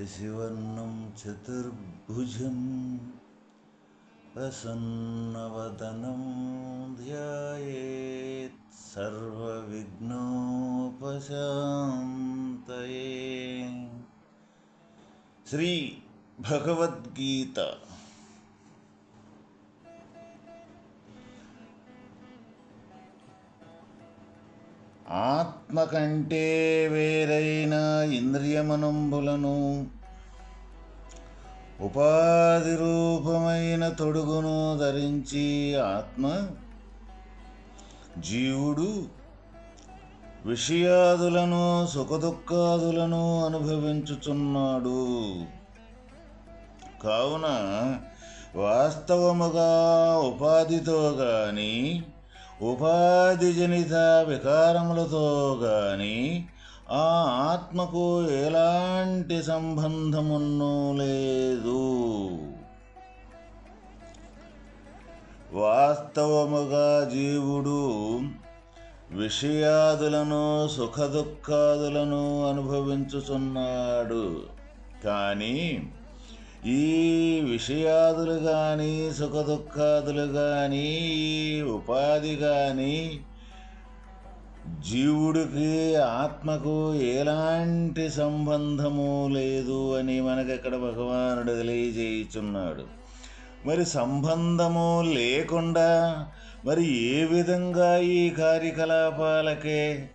शशिवर्णं चतुर्भुजं प्रसन्नवदनं ध्यायेत् सर्वविघ्नोपशान्तये। శ్రీ ఆత్మ కంటే వేరైన ఇంద్రియమనంబులను ఉపాధి రూపమైన తొడుగును ధరించి ఆత్మ జీవుడు విషయాదులను సుఖదుఖాదులను అనుభవించుచున్నాడు. కావున వాస్తవముగా ఉపాధితో కానీ ఉపాధి జనిత వికారములతో గాని ఆ ఆత్మకు ఎలాంటి సంబంధమున్నూ లేదు. వాస్తవముగా జీవుడు విషయాదులను సుఖదుఖాదులను అనుభవించుచున్నాడు. కానీ ఈ విషయాదులు కానీ సుఖదుఖాదులు కానీ ఉపాధి కానీ జీవుడికి ఆత్మకు ఎలాంటి సంబంధము లేదు అని మనకి ఇక్కడ భగవానుడు తెలియజేయుచున్నాడు. మరి సంబంధము లేకుండా మరి ఏ విధంగా ఈ కార్యకలాపాలకే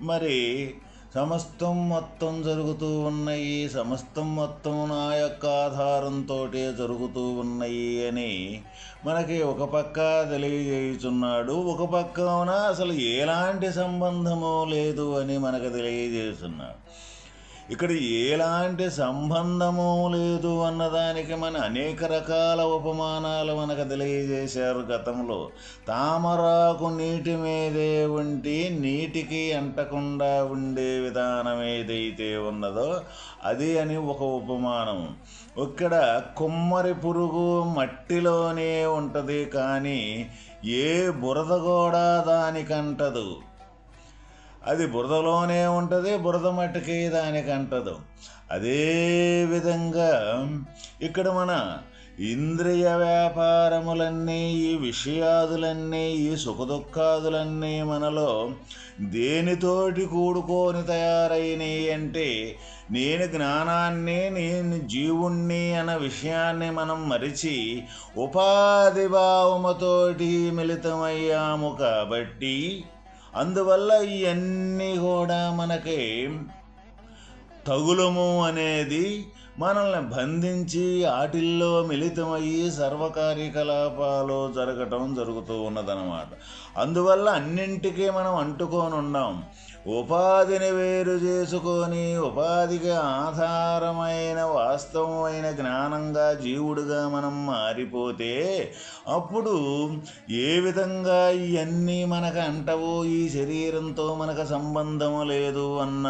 మరి సమస్తం మొత్తం జరుగుతూ ఉన్నాయి సమస్తం మొత్తం నా యొక్క ఆధారంతో జరుగుతూ ఉన్నాయి అని మనకి ఒక పక్క తెలియజేయుచున్నాడు. ఒక పక్కన అసలు ఎలాంటి సంబంధము లేదు అని మనకు తెలియజేస్తున్నాడు. ఇక్కడ ఎలాంటి సంబంధము లేదు అన్నదానికి మన అనేక రకాల ఉపమానాలు మనకు తెలియజేశారు గతంలో. తామరాకు నీటి మీదే ఉండి నీటికి అంటకుండా ఉండే విధానం ఏదైతే ఉన్నదో అది అని ఒక ఉపమానం. ఇక్కడ కుమ్మరి పురుగు మట్టిలోనే ఉంటుంది కానీ ఏ బురద కూడా దానికంటదు. అది బురదలోనే ఉంటుంది బురద మట్టుకి దానికి అంటదు. అదే విధంగా ఇక్కడ మన ఇంద్రియ వ్యాపారములన్నీ ఈ విషయాదులన్నీ ఈ సుఖదుఖాదులన్నీ మనలో దేనితోటి కూడుకొని తయారైనవి అంటే నేను జ్ఞానాన్ని నేను జీవుణ్ణి అన్న విషయాన్ని మనం మరిచి ఉపాధి భావముతోటి మిళితమయ్యాము కాబట్టి అందువల్ల ఇవన్నీ కూడా మనకి తగులము అనేది మనల్ని బంధించి ఆటిల్లో మిళితమయ్యి సర్వకార్యకలాపాలు జరగటం జరుగుతూ ఉన్నదన్నమాట. అందువల్ల అన్నింటికీ మనం అంటుకోనున్నాం ఉపాధిని వేరు చేసుకొని ఉపాధికి ఆధారమైన వాస్తవమైన జ్ఞానంగా జీవుడుగా మనం మారిపోతే అప్పుడు ఏ విధంగా ఇవన్నీ మనకు అంటవో ఈ శరీరంతో మనకు సంబంధము లేదు అన్న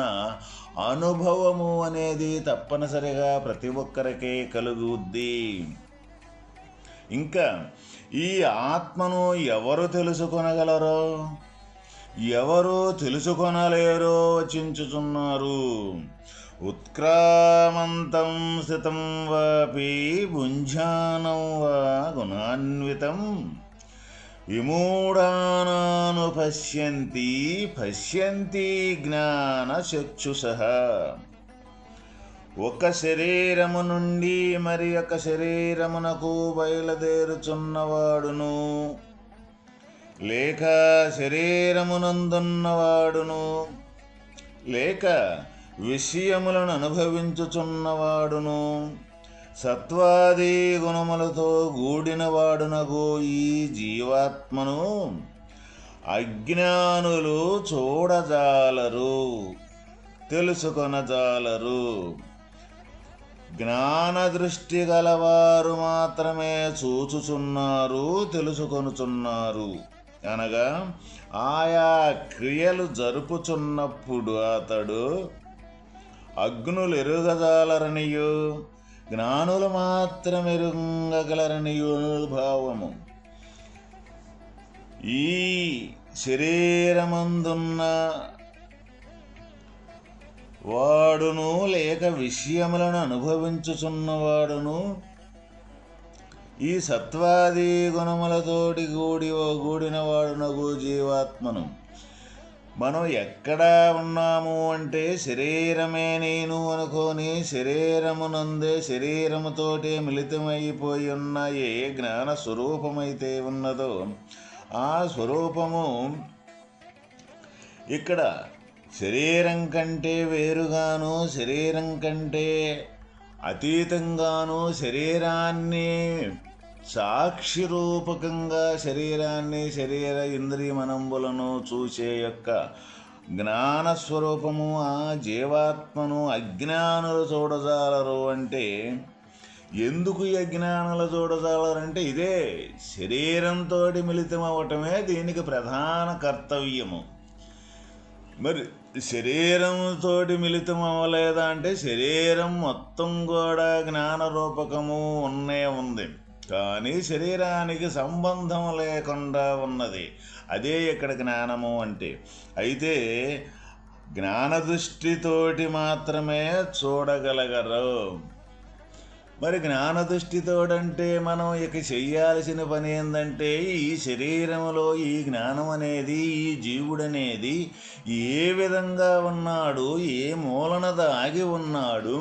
అనుభవము అనేది తప్పనిసరిగా ప్రతి ఒక్కరికే కలుగుద్ది. ఇంకా ఈ ఆత్మను ఎవరు తెలుసుకొనగలరో? ఎవరు తెలుసుకొనలేరో వచించుచున్నారు. ఉత్క్రామంతం స్థితం వాపి భుంజానం వా గుణాన్వితం. విమూఢానాను పశ్యంతి పశ్యంతి జ్ఞానచక్షుష ఒక శరీరము నుండి మరి ఒక శరీరమునకు బయలుదేరుచున్నవాడును. లేక శరీరమునందున్నవాడును. లేక విషయములను అనుభవించుచున్నవాడును. సత్వాది గుణములతో గూడినవాడునగు ఈ జీవాత్మను అజ్ఞానులు చూడజాలరు తెలుసుకొనజాలరు. జ్ఞానదృష్టి గలవారు మాత్రమే చూచుచున్నారు తెలుసుకొనుచున్నారు. అనగా ఆయా క్రియలు జరుపుచున్నప్పుడు అతడు అగ్నులు ఎరుగజాలరనియు జ్ఞానులు మాత్రమెరుంగగలరని భావము. ఈ శరీరమందున్న వాడును లేక విషయములను అనుభవించుచున్నవాడును ఈ సత్వాది గుణములతోటి కూడి గూడిన వాడునగు జీవాత్మను. మనం ఎక్కడ ఉన్నాము అంటే శరీరమే నేను అనుకొని శరీరమునందే శరీరముతోటే మిళితమైపోయి ఉన్న ఏ జ్ఞాన స్వరూపమైతే ఉన్నదో ఆ స్వరూపము ఇక్కడ శరీరం కంటే వేరుగాను శరీరం కంటే అతీతంగాను శరీరాన్ని సాక్షి రూపకంగా శరీరాన్ని శరీర ఇంద్రియ మనంబులను చూసే యొక్క జ్ఞానస్వరూపము ఆ జీవాత్మను అజ్ఞానులు చూడజాలరు అంటే ఎందుకు ఈ అజ్ఞానులు చూడజాలరంటే ఇదే శరీరంతో మిళితం అవ్వటమే దీనికి ప్రధాన కర్తవ్యము. మరి శరీరంతో మిళితం అవ్వలేదా అంటే శరీరం మొత్తం కూడా జ్ఞాన రూపకము ఉన్నే ఉంది. కానీ శరీరానికి సంబంధం లేకుండా ఉన్నది. అదే ఇక్కడ జ్ఞానము అంటే. అయితే జ్ఞాన దృష్టితోటి మాత్రమే చూడగలగరు. మరి జ్ఞాన దృష్టితోడంటే మనం ఇక చెయ్యాల్సిన పని ఏంటంటే ఈ శరీరంలో ఈ జ్ఞానం అనేది ఈ జీవుడనేది ఏ విధంగా ఉన్నాడు ఏ మూలన దాగి ఉన్నాడు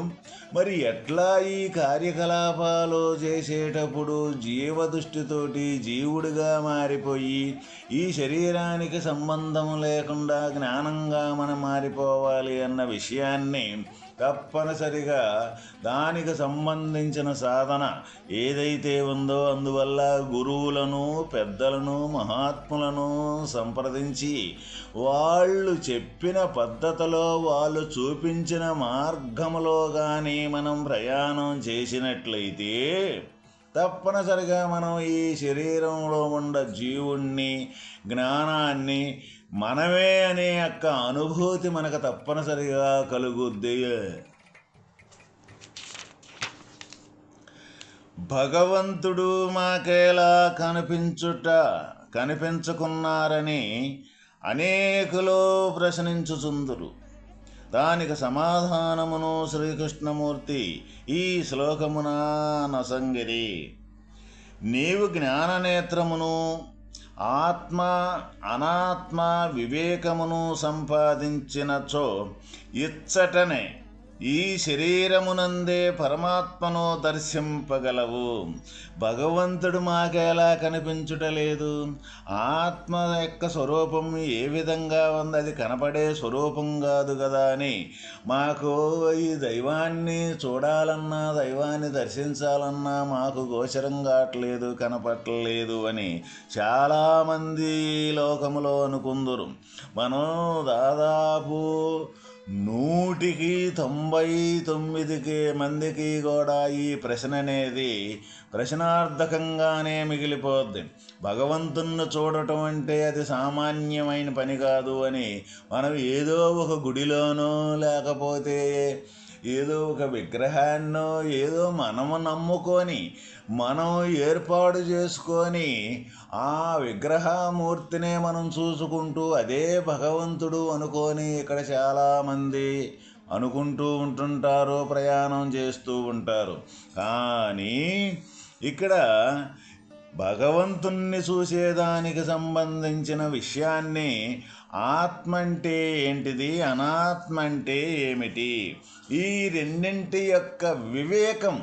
మరి ఎట్లా ఈ కార్యకలాపాలు చేసేటప్పుడు జీవదృష్టితోటి జీవుడిగా మారిపోయి ఈ శరీరానికి సంబంధం లేకుండా జ్ఞానంగా మనం మారిపోవాలి అన్న విషయాన్ని తప్పనిసరిగా దానికి సంబంధించిన సాధన ఏదైతే ఉందో అందువల్ల గురువులను పెద్దలను మహాత్ములను సంప్రదించి వాళ్ళు చెప్పిన పద్ధతిలో వాళ్ళు చూపించిన మార్గములో కానీ మనం ప్రయాణం చేసినట్లయితే తప్పనిసరిగా మనం ఈ శరీరంలో ఉన్న జీవుణ్ణి జ్ఞానాన్ని మనమే అనే యొక్క అనుభూతి మనకు తప్పనిసరిగా కలుగుద్ది. భగవంతుడు మాకేలా కనిపించుట కనిపించుకున్నారని అనేకులు ప్రశ్నించుచుందురు. దానికి సమాధానమును శ్రీకృష్ణమూర్తి ఈ శ్లోకమున నసంగిరి. నీవు జ్ఞాననేత్రమును ఆత్మ అనాత్మ వివేకమును సంపాదించినచో ఇచ్చటనే ఈ శరీరమునందే పరమాత్మను దర్శింపగలవు. భగవంతుడు మాకెలా కనిపించుటలేదు? ఆత్మ యొక్క స్వరూపం ఏ విధంగా ఉంది? అది కనపడే స్వరూపం కాదు కదా అని. మాకు ఈ దైవాన్ని చూడాలన్నా దైవాన్ని దర్శించాలన్నా మాకు గోచరం కావట్లేదు కనపట్టలేదు అని చాలామంది లోకములో అనుకుందరు. మనం దాదాపు నూటికి తొంభై తొమ్మిదికి మందికి కూడా ఈ ప్రశ్న అనేది ప్రశ్నార్థకంగానే మిగిలిపోద్ది. భగవంతుణ్ణి చూడటం అంటే అది సామాన్యమైన పని కాదు అని మనం ఏదో ఒక గుడిలోనో లేకపోతే ఏదో ఒక విగ్రహాన్నో ఏదో మనము నమ్ముకొని మనం ఏర్పాటు చేసుకొని ఆ విగ్రహమూర్తినే మనం చూసుకుంటూ అదే భగవంతుడు అనుకొని ఇక్కడ చాలామంది అనుకుంటూ ఉంటుంటారు ప్రయాణం చేస్తూ ఉంటారు. కానీ ఇక్కడ భగవంతుణ్ణి చూసేదానికి సంబంధించిన విషయాన్ని ఆత్మ అంటే ఏంటిది అనాత్మ అంటే ఏమిటి? ఈ రెండింటి యొక్క వివేకం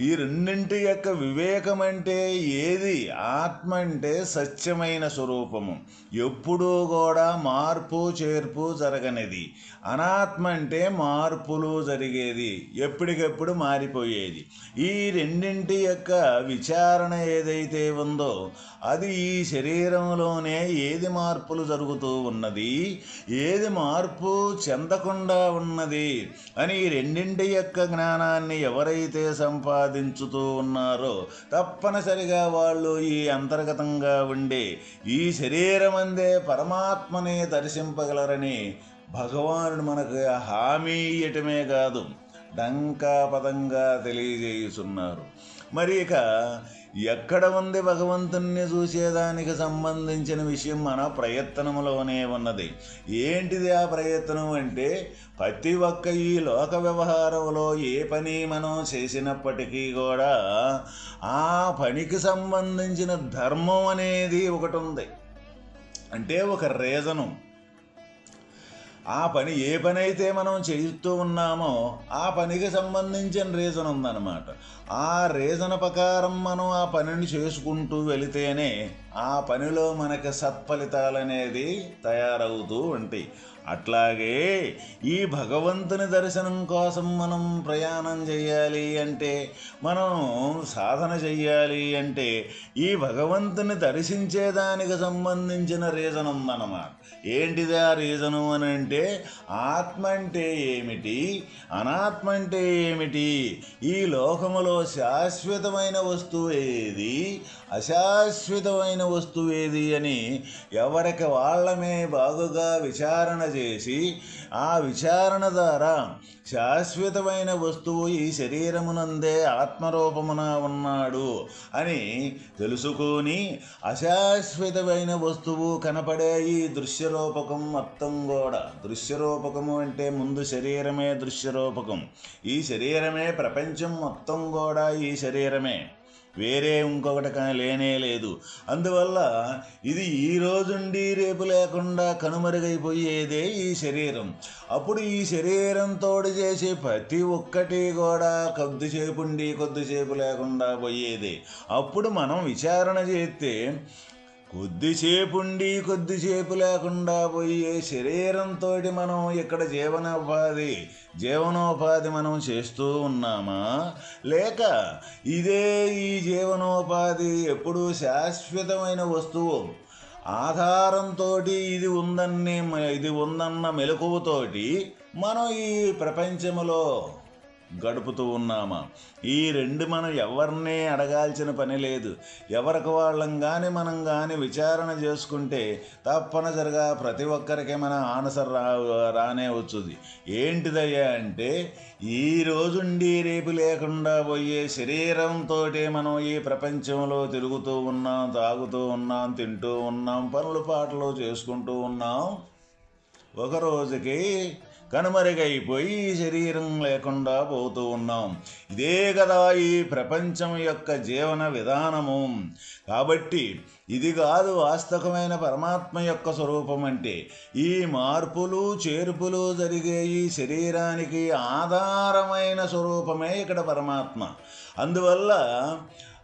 ఈ రెండింటి యొక్క వివేకం అంటే ఏది? ఆత్మ అంటే సత్యమైన స్వరూపము. ఎప్పుడూ కూడా మార్పు చేర్పు జరగనిది. అనాత్మ అంటే మార్పులు జరిగేది ఎప్పటికెప్పుడు మారిపోయేది. ఈ రెండింటి యొక్క విచారణ ఏదైతే ఉందో అది ఈ శరీరంలోనే ఏది మార్పులు జరుగుతూ ఉన్నది ఏది మార్పు చెందకుండా ఉన్నది అని ఈ రెండింటి యొక్క జ్ఞానాన్ని ఎవరైతే సంపాదించుతూ ఉన్నారో తప్పనిసరిగా వాళ్ళు ఈ అంతర్గతంగా ఉండే ఈ శరీరమందే పరమాత్మని దర్శింపగలరని భగవానుడు మనకు హామీ ఇయ్యటమే కాదు డంకాపదంగా తెలియజేయుచున్నారు. మరి ఇక ఎక్కడ ఉంది భగవంతుణ్ణి చూసేదానికి సంబంధించిన విషయం మన ప్రయత్నములోనే ఉన్నది. ఏంటిది ఆ ప్రయత్నం అంటే ప్రతి ఒక్క ఈ లోక వ్యవహారంలో ఏ పని మనం చేసినప్పటికీ కూడా ఆ పనికి సంబంధించిన ధర్మం అనేది ఒకటి ఉంది. అంటే ఒక రీజను. ఆ పని ఏ పని అయితే మనం చేస్తూ ఉన్నామో ఆ పనికి సంబంధించిన రీజన్ ఉందన్నమాట. ఆ రీజన్ ప్రకారం మనం ఆ పనిని చేసుకుంటూ వెళితేనే ఆ పనిలో మనకి సత్ఫలితాలు అనేది తయారవుతూ ఉంటాయి. అట్లాగే ఈ భగవంతుని దర్శనం కోసం మనం ప్రయాణం చేయాలి అంటే మనం సాధన చెయ్యాలి అంటే ఈ భగవంతుని దర్శించేదానికి సంబంధించిన రీజన్ ఉందన్నమాట. ఏంటిది ఆ రీజను అని అంటే ఆత్మ అంటే ఏమిటి? అనాత్మ అంటే ఏమిటి? ఈ లోకములో శాశ్వతమైన వస్తువు ఏది? అశాశ్వతమైన వస్తువు ఏది అని ఎవరికి వాళ్ళమే బాగుగా విచారణ చేసి ఆ విచారణ ద్వారా శాశ్వతమైన వస్తువు ఈ శరీరమునందే ఆత్మరూపమున ఉన్నాడు అని తెలుసుకొని అశాశ్వతమైన వస్తువు కనపడే ఈ దృశ్యరూపకం మొత్తం కూడా. దృశ్యరూపకము అంటే ముందు శరీరమే దృశ్యరూపకం. ఈ శరీరమే ప్రపంచం మొత్తం కూడా ఈ శరీరమే. వేరే ఇంకొకటి కానీ లేనే లేదు. అందువల్ల ఇది ఈ రోజుండి రేపు లేకుండా కనుమరుగైపోయేదే ఈ శరీరం. అప్పుడు ఈ శరీరంతో చేసే ప్రతి ఒక్కటి కూడా కొద్దిసేపు ఉండి కొద్దిసేపు లేకుండా పోయేదే. అప్పుడు మనం విచారణ చేస్తే కొద్దిసేపుండి కొద్దిసేపు లేకుండా పోయే శరీరంతో మనం ఇక్కడ జీవనోపాధి జీవనోపాధి మనం చేస్తూ ఉన్నామా? లేక ఇదే ఈ జీవనోపాధి ఎప్పుడు శాశ్వతమైన వస్తువు ఆధారంతో ఇది ఉందన్ని ఇది ఉందన్న మెలకువతోటి మనం ఈ ప్రపంచంలో గడుపుతూ ఉన్నామా? ఈ రెండు మనం ఎవరినే అడగాల్సిన పని లేదు. ఎవరికి వాళ్ళం కానీ మనం కానీ విచారణ చేసుకుంటే తప్పనిసరిగా ప్రతి ఒక్కరికి మన ఆన్సర్ రా రానే వచ్చుది. ఏంటిదయ్యా అంటే ఈ రోజుండి రేపు లేకుండా పోయే శరీరంతో మనం ఈ ప్రపంచంలో తిరుగుతూ ఉన్నాం తాగుతూ ఉన్నాం తింటూ ఉన్నాం పనులు పాటలు చేసుకుంటూ ఉన్నాం. ఒక రోజుకి కనుమరుగైపోయి శరీరం లేకుండా పోతూ ఉన్నాం. ఇదే కదా ఈ ప్రపంచం యొక్క జీవన విధానము. కాబట్టి ఇది కాదు వాస్తవమైన పరమాత్మ యొక్క స్వరూపం అంటే ఈ మార్పులు చేర్పులు జరిగే ఈ శరీరానికి ఆధారమైన స్వరూపమే ఇక్కడ పరమాత్మ. అందువల్ల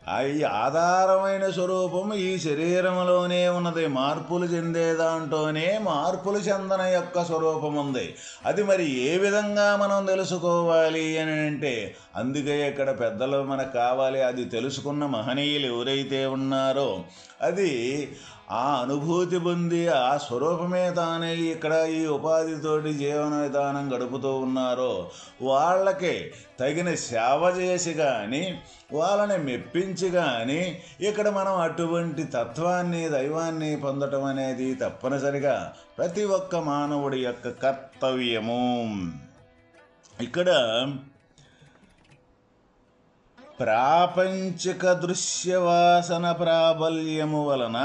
అవి ఆధారమైన స్వరూపం ఈ శరీరంలోనే ఉన్నది. మార్పులు చెందేదాంట్లోనే మార్పులు చెందన యొక్క స్వరూపం ఉంది అది మరి ఏ విధంగా మనం తెలుసుకోవాలి అని అంటే అందుకే ఇక్కడ పెద్దలు మనకు కావాలి. అది తెలుసుకున్న మహనీయులు ఎవరైతే ఉన్నారో అది ఆ అనుభూతి పొంది ఆ స్వరూపమే తానే ఇక్కడ ఈ ఉపాధితోటి జీవన విధానం గడుపుతూ ఉన్నారో వాళ్ళకి తగిన సేవ చేసి కానీ వాళ్ళని మెప్పించి కానీ ఇక్కడ మనం అటువంటి తత్వాన్ని దైవాన్ని పొందటం అనేది తప్పనిసరిగా ప్రతి ఒక్క మానవుడి యొక్క కర్తవ్యము. ఇక్కడ ప్రాపంచిక దృశ్యవాసన ప్రాబల్యము వలన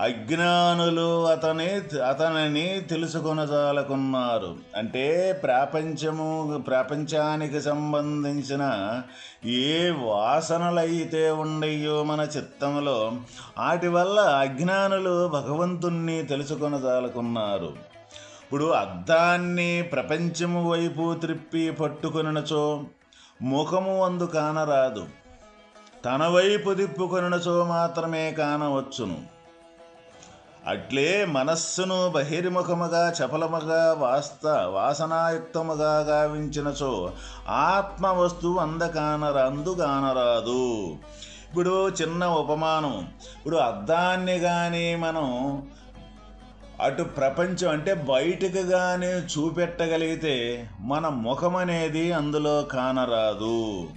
అజ్ఞానులు అతని అతనిని తెలుసుకొనజాలకున్నారు అంటే ప్రపంచము ప్రపంచానికి సంబంధించిన ఏ వాసనలైతే ఉండయో మన చిత్తంలో వాటి వల్ల అజ్ఞానులు భగవంతుణ్ణి తెలుసుకొనజాలకున్నారు ఇప్పుడు అద్దాన్ని ప్రపంచము వైపు త్రిప్పి పట్టుకొనచో ముఖము అందు కానరాదు. తన వైపు తిప్పుకొనచో మాత్రమే కానవచ్చును. అట్లే మనస్సును బహిర్ముఖముగా చపలముగా వాస్త వాసనాయుక్తముగా గావించినచో ఆత్మ వస్తువు అందకానర అందుగానరాదు. ఇప్పుడు చిన్న ఉపమానం. ఇప్పుడు అద్దాన్ని కానీ మనం అటు ప్రపంచం అంటే బయటకు కానీ చూపెట్టగలిగితే మన ముఖం అనేది అందులో కానరాదు.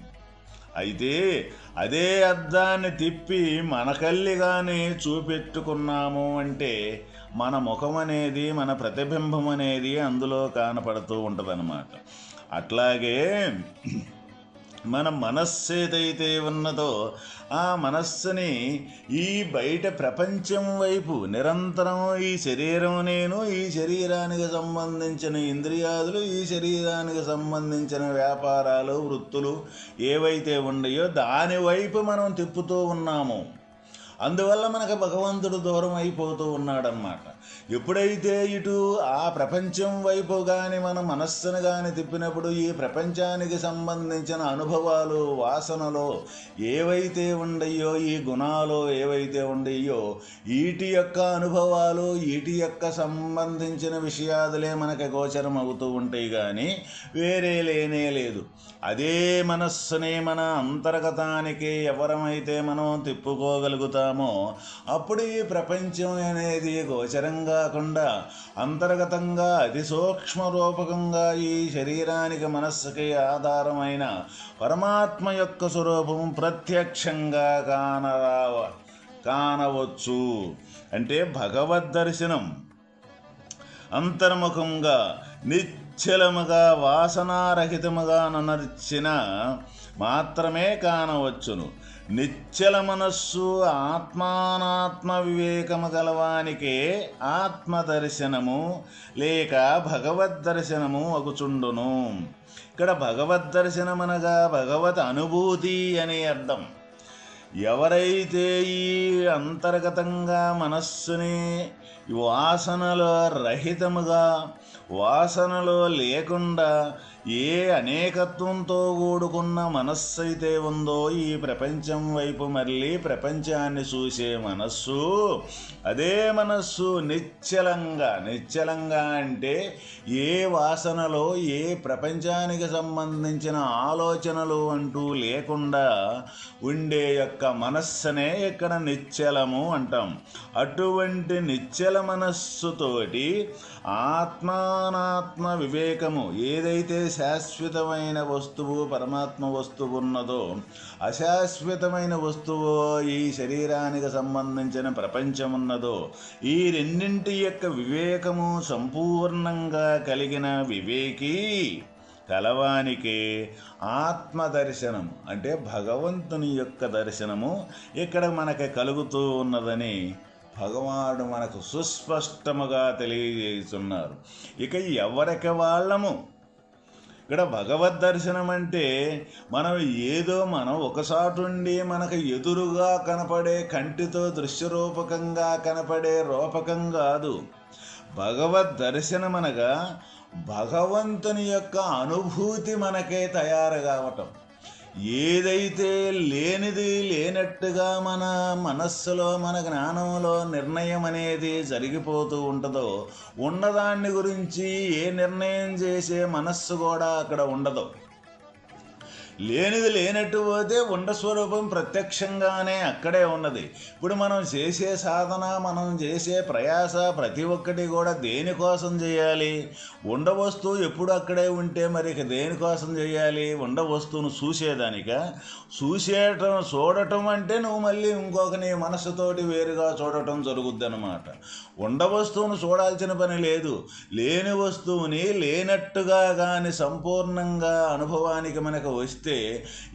అయితే అదే అద్దాన్ని తిప్పి మన కళ్ళిగానే చూపెట్టుకున్నాము అంటే మన ముఖం అనేది మన ప్రతిబింబం అనేది అందులో కనపడుతూ ఉంటుందన్నమాట. అట్లాగే మన మనస్సు ఏదైతే ఉన్నదో ఆ మనస్సుని ఈ బయట ప్రపంచం వైపు నిరంతరం ఈ శరీరం నేను ఈ శరీరానికి సంబంధించిన ఇంద్రియాదులు ఈ శరీరానికి సంబంధించిన వ్యాపారాలు వృత్తులు ఏవైతే ఉన్నాయో దానివైపు మనం తిప్పుతూ ఉన్నాము. అందువల్ల మనకు భగవంతుడు దూరం అయిపోతూ ఉన్నాడనమాట ఎప్పుడైతే ఇటు ఆ ప్రపంచం వైపు కానీ మన మనస్సును కానీ తిప్పినప్పుడు ఈ ప్రపంచానికి సంబంధించిన అనుభవాలు వాసనలో ఏవైతే ఉండయో ఈ గుణాలు ఏవైతే ఉండయో వీటి యొక్క అనుభవాలు వీటి యొక్క సంబంధించిన విషయాదులే మనకు గోచరం అవుతూ ఉంటాయి కానీ వేరే లేనే లేదు. అదే మనస్సుని మన అంతర్గతానికి ఎవరమైతే మనం తిప్పుకోగలుగుతాం తిప్పుకోగలుగుతామో అప్పుడు ఈ ప్రపంచం అనేది గోచరం కాకుండా అంతర్గతంగా అతి సూక్ష్మ రూపకంగా ఈ శరీరానికి మనస్సుకి ఆధారమైన పరమాత్మ యొక్క స్వరూపం ప్రత్యక్షంగా కానరావ కానవచ్చు. అంటే భగవద్ దర్శనం. అంతర్ముఖంగా నిశ్చలముగా వాసనారహితముగా ననర్చిన మాత్రమే కానవచ్చును. నిశ్చల మనస్సు ఆత్మానాత్మ వివేకము గలవానికే ఆత్మదర్శనము లేక భగవద్దర్శనము అగుచుండును. ఇక్కడ భగవద్దర్శనమనగా భగవత్ అనుభూతి అనే అర్థం. ఎవరైతే ఈ అంతర్గతంగా మనస్సుని వాసనలో రహితముగా వాసనలో లేకుండా ఏ అనేకత్వంతో కూడుకున్న మనస్సు అయితే ఉందో ఈ ప్రపంచం వైపు మళ్ళీ ప్రపంచాన్ని చూసే మనస్సు అదే మనస్సు నిశ్చలంగా నిశ్చలంగా అంటే ఏ వాసనలో ఏ ప్రపంచానికి సంబంధించిన ఆలోచనలు అంటూ లేకుండా ఉండే యొక్క మనస్సునే ఇక్కడ నిశ్చలము అంటాం. అటువంటి నిశ్చల మనస్సుతోటి ఆత్మానాత్మ వివేకము ఏదైతే శాశ్వతమైన వస్తువు పరమాత్మ వస్తువు ఉన్నదో అశాశ్వతమైన వస్తువు ఈ శరీరానికి సంబంధించిన ప్రపంచం ఉన్నదో ఈ రెండింటి యొక్క వివేకము సంపూర్ణంగా కలిగిన వివేకి కలవానికి ఆత్మదర్శనం. అంటే భగవంతుని యొక్క దర్శనము ఇక్కడ మనకి కలుగుతూ ఉన్నదని భగవానుడు మనకు సుస్పష్టముగా తెలియజేస్తున్నారు. ఇక ఎవరికి వాళ్ళము? ఇక్కడ భగవద్ దర్శనం అంటే మనం ఏదో మనం ఒకసాటుండి మనకు ఎదురుగా కనపడే కంటితో దృశ్యరూపకంగా కనపడే రూపకం కాదు. భగవద్ దర్శనం అనగా భగవంతుని యొక్క అనుభూతి మనకే తయారు కావటం. ఏదైతే లేనిది లేనట్టుగా మన మనస్సులో మన జ్ఞానంలో నిర్ణయం అనేది జరిగిపోతూ ఉంటుందో ఉన్నదాన్ని గురించి ఏ నిర్ణయం చేసే మనస్సు కూడా అక్కడ ఉండదు. లేనిది లేనట్టు పోతే ఉండ స్వరూపం ప్రత్యక్షంగానే అక్కడే ఉన్నది. ఇప్పుడు మనం చేసే సాధన మనం చేసే ప్రయాస ప్రతి ఒక్కటి కూడా దేనికోసం చేయాలి? ఉండ వస్తువు ఎప్పుడు అక్కడే ఉంటే మరి ఇక దేనికోసం చేయాలి? ఉండ వస్తువును చూసేదానిక? చూసేయటం చూడటం అంటే నువ్వు మళ్ళీ ఇంకొక నీ మనసుతోటి వేరుగా చూడటం జరుగుద్ది అనమాట ఉండ వస్తువును చూడాల్సిన పని లేదు. లేని వస్తువుని లేనట్టుగా కానీ సంపూర్ణంగా అనుభవానికి మనకు వస్తే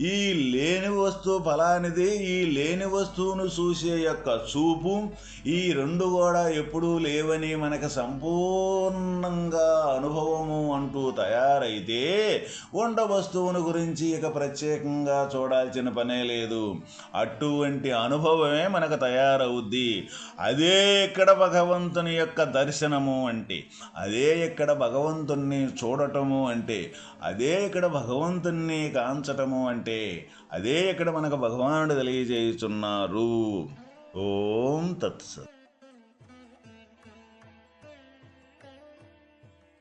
ఈ లేని వస్తువు ఫలానిది ఈ లేని వస్తువును చూసే యొక్క చూపు ఈ రెండు కూడా ఎప్పుడూ లేవని మనకు సంపూర్ణంగా అనుభవము అంటూ తయారైతే ఉండ వస్తువును గురించి ఇక ప్రత్యేకంగా చూడాల్సిన పనే లేదు. అటువంటి అనుభవమే మనకు తయారవుద్ది. అదే ఇక్కడ భగవంతుని యొక్క దర్శనము అంటే అదే ఇక్కడ భగవంతుణ్ణి చూడటము అంటే అదే ఇక్కడ భగవంతుణ్ణి కాంచటము అంటే అదే ఇక్కడ మనకు భగవానుడు తెలియజేయుచున్నారు. ఓం తత్సత్.